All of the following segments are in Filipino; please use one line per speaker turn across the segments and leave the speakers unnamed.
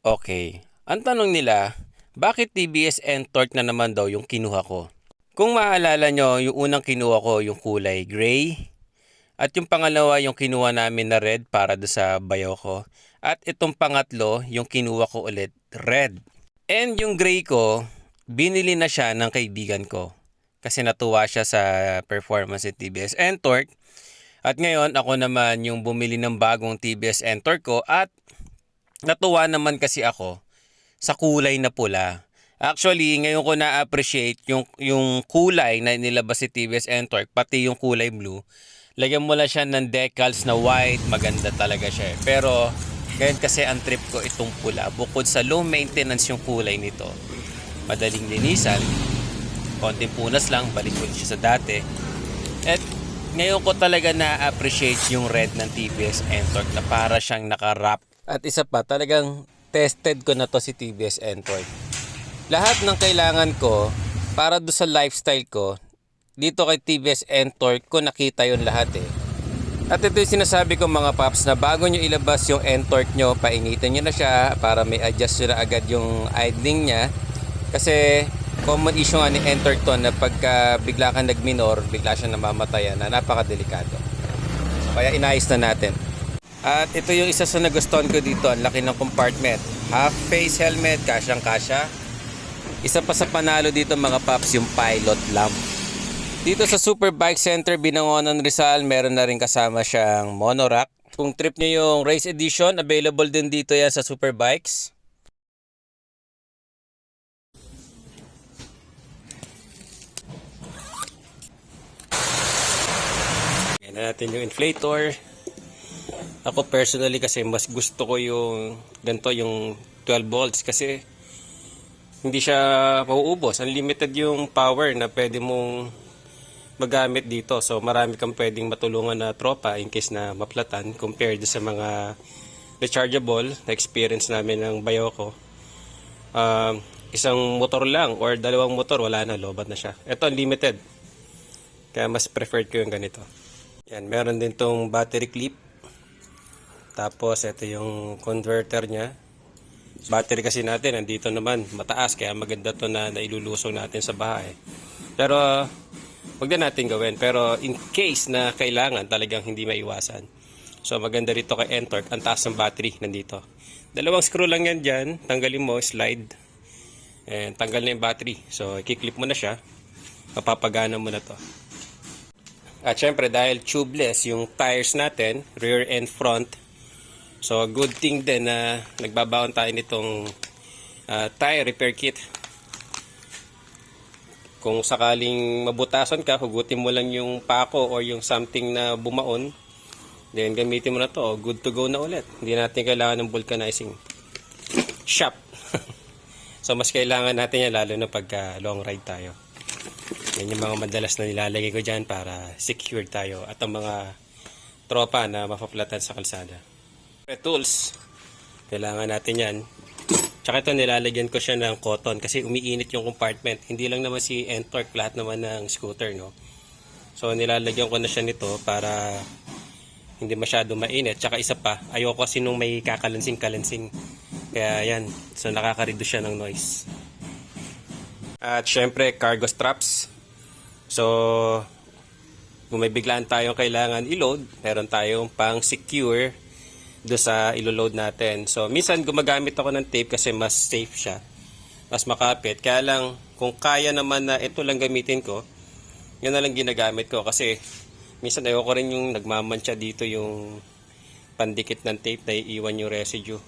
Okay. Ang tanong nila, bakit TBS and torque na naman daw yung kinuha ko? Kung maalala nyo, yung unang kinuha ko yung kulay gray. At yung pangalawa yung kinuha namin na red para do sa bayaw ko. At itong pangatlo yung kinuha ko ulit red. And yung gray ko, binili na siya ng kaibigan ko. Kasi natuwa siya sa performance ni TBS and torque. At ngayon ako naman yung bumili ng bagong TBS torque ko at natuwa naman kasi ako sa kulay na pula. Actually, ngayon ko na-appreciate yung, yung kulay na nilabas si TBS Torque, pati yung kulay blue. Lagyan mo lang siya ng decals na white, maganda talaga siya. eh. Pero, ngayon kasi ang trip ko itong pula. Bukod sa low maintenance yung kulay nito, madaling linisan, konting punas lang, balik ulit siya sa dati. At ngayon ko talaga na-appreciate yung red ng TBS Torque na para siyang naka-wrap. At isa pa, talagang tested ko na to si TBS and Torque. Lahat ng kailangan ko para do sa lifestyle ko, dito kay TBS and Torque ko nakita yon lahat eh. At ito yung sinasabi ko mga paps na bago nyo ilabas yung end torque nyo, painitin nyo na siya para may adjust nyo na agad yung idling niya. Kasi common issue nga ni end torque to na pagka bigla kang nagminor, bigla siya namamatayan na napakadelikado. Kaya inayos na natin. At ito yung isa sa nagustuhan ko dito, ang laki ng compartment. Half face helmet, kasyang kasya. Isa pa sa panalo dito mga paps yung pilot lamp. Dito sa Super Bike Center Binangonan Rizal, meron na rin kasama siyang monorack. Kung trip nyo yung race edition, available din dito yan sa Super Bikes. Yan na natin yung inflator. Ako personally kasi mas gusto ko yung ganito yung 12 volts kasi hindi siya mauubos. Unlimited yung power na pwede mong magamit dito. So marami kang pwedeng matulungan na tropa in case na maplatan compared sa mga rechargeable na experience namin ng bayo ko. Um, isang motor lang or dalawang motor wala na, lobat na siya. Ito unlimited. Kaya mas preferred ko yung ganito. Yan, meron din tong battery clip. Tapos ito yung converter niya. Battery kasi natin nandito naman mataas kaya maganda to na nailulusong natin sa bahay. Pero wag na natin gawin. Pero in case na kailangan talagang hindi maiwasan. So maganda rito kay Entork, ang taas ng battery nandito. Dalawang screw lang yan dyan, tanggalin mo, slide. And tanggal na yung battery. So i-clip mo na siya. Mapapagana mo na to. At syempre dahil tubeless yung tires natin, rear and front. So good thing din na nagbabaon tayo nitong uh, tire repair kit. Kung sakaling mabutasan ka, hugutin mo lang yung pako or yung something na bumaon. Then gamitin mo na to, good to go na ulit. Hindi natin kailangan ng vulcanizing shop. so mas kailangan natin yan lalo na pagka long ride tayo. Yan yung mga madalas na nilalagay ko dyan para secure tayo at ang mga tropa na mapaplatan sa kalsada. Tools, kailangan natin yan. Tsaka ito nilalagyan ko siya ng cotton kasi umiinit yung compartment. Hindi lang naman si Entork, lahat naman ng scooter, no? So nilalagyan ko na siya nito para hindi masyado mainit. Tsaka isa pa, ayoko kasi nung may kakalansing-kalansing. Kaya yan, so nakaka-reduce siya ng noise. At syempre, cargo straps. So, kung may biglaan tayong kailangan i-load, meron tayong pang secure do sa ilo-load natin. So, minsan gumagamit ako ng tape kasi mas safe siya. Mas makapit. Kaya lang, kung kaya naman na ito lang gamitin ko, yun na lang ginagamit ko kasi minsan ayoko rin yung nagmamantsa dito yung pandikit ng tape na iiwan yung residue.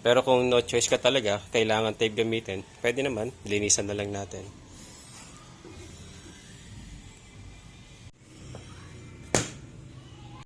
Pero kung no choice ka talaga, kailangan tape gamitin, pwede naman, linisan na lang natin.